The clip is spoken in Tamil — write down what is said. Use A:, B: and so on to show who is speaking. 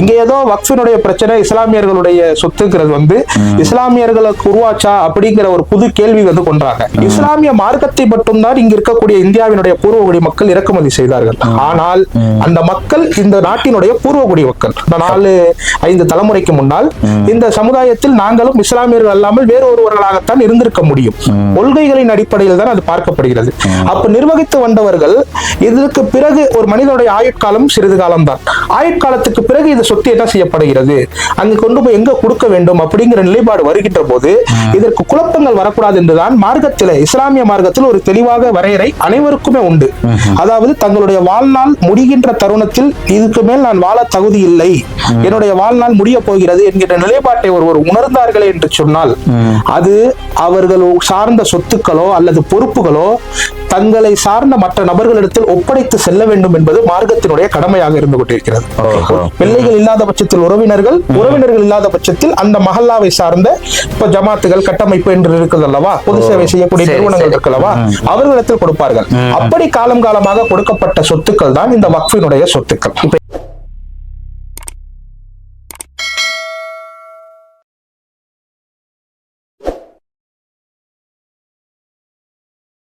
A: இங்க ஏதோ வக்ஃபினுடைய பிரச்சனை இஸ்லாமியர்களுடைய சொத்துங்கிறது வந்து இஸ்லாமியர்களுக்கு உருவாச்சா அப்படிங்கிற ஒரு புது கேள்வி வந்து கொண்டாங்க இஸ்லாமிய மார்க்கத்தை மட்டும்தான் இங்க இருக்கக்கூடிய இந்தியாவினுடைய பூர்வகுடி மக்கள் இறக்குமதி செய்தார்கள். ஆனால் அந்த மக்கள் இந்த நாட்டினுடைய பூர்வகுடி மக்கள் நாலு ஐந்து தலைமுறைக்கு முன்னால் இந்த சமுதாயத்தில் நாங்களும் இஸ்லாமியர்கள் அல்லாமல் வேறு ஒருவர்களாகத்தான் இருந்திருக்க முடியும். கொள்கைகளின் அடிப்படையில் தான் அது பார்க்கப்படுகிறது. அப்ப நிர்வகித்து வந்தவர்கள் இதற்கு பிறகு ஒரு மனிதனுடைய ஆயுட்காலம் சிறிது காலம்தான். ஆயுட்காலத்துக்கு பிறகு இந்த சொத்து என்ன செய்யப்படுகிறது? அங்கு கொண்டு போய் எங்க கொடுக்க வேண்டும்? அப்படிங்கிற நிலைப்பாடு வருகின்ற போது இதற்கு குழப்பங்கள் வரக்கூடாது என்றுதான் மார்க்கத்தில் இஸ்லாமிய மார்க்கத்தில் ஒரு தெளிவாக வரையறை அனைவருக்குமே உண்டு. அதாவது தங்களுடைய வாழ்நாள் முடிகின்ற தருணத்தில் இதுக்கு மேல் நான் வாழ தகுதி இல்லை. என்னுடைய வாழ்நாள் முடிய போகிறது என்கிற நிலைப்பாட்டை ஒருவர் உணர்ந்தார்களே என்று சொன்னால் அது அவர்கள் சார்ந்த சொத்துக்களோ அல்லது பொறுப்புகளோ தங்களை சார்ந்த மற்ற நபர்களிடத்தில் ஒப்படைத்து செல்ல வேண்டும் என்பது மார்க்கத்தினுடைய கடமையாக இருந்து கொண்டிருக்கிறது. பிள்ளைகள் இல்லாத பட்சத்தில் உறவினர்கள் உறவினர்கள் இல்லாத பட்சத்தில் அந்த மஹல்லாவை சார்ந்த இப்ப ஜமாத்துகள் கட்டமைப்பு என்று இருக்குது அல்லவா? பொது சேவை செய்யக்கூடிய நிறுவனங்கள்
B: சரி.
A: இருக்கல்லவா அவர்களிடத்தில் கொடுப்பார்கள். அப்படி காலம் காலமாக கொடுக்கப்பட்ட சொத்துக்கள் தான் இந்த வக்ஃபினுடைய சொத்துக்கள்.